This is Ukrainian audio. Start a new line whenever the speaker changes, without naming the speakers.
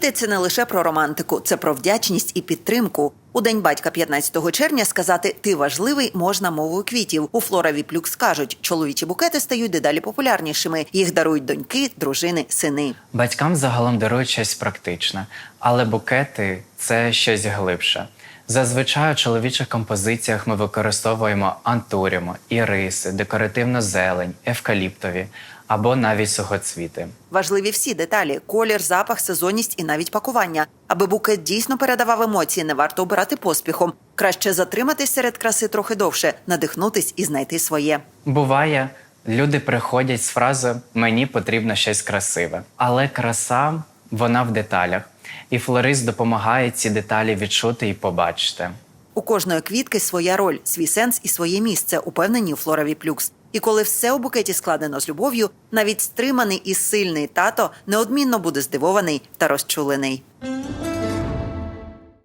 Квіти це не лише про романтику, це про вдячність і підтримку. У день батька 15 червня сказати ти важливий можна мовою квітів. У Флора Плюкс кажуть, чоловічі букети стають дедалі популярнішими. Їх дарують доньки, дружини, сини.
Батькам загалом дарують щось практичне, але букети це щось глибше. Зазвичай у чоловічих композиціях ми використовуємо антуріуму, іриси, декоративну зелень, евкаліптові або навіть сухоцвіти.
Важливі всі деталі: колір, запах, сезонність і навіть пакування. Аби букет дійсно передавав емоції, не варто обирати поспіхом. Краще затриматись серед краси трохи довше, надихнутись і знайти своє.
Буває, люди приходять з фразою Мені потрібно щось красиве. Але краса вона в деталях, і флорист допомагає ці деталі відчути і побачити.
У кожної квітки своя роль, свій сенс і своє місце, упевнені у флорові Плюкс. І коли все у букеті складено з любов'ю, навіть стриманий і сильний тато неодмінно буде здивований та розчулений.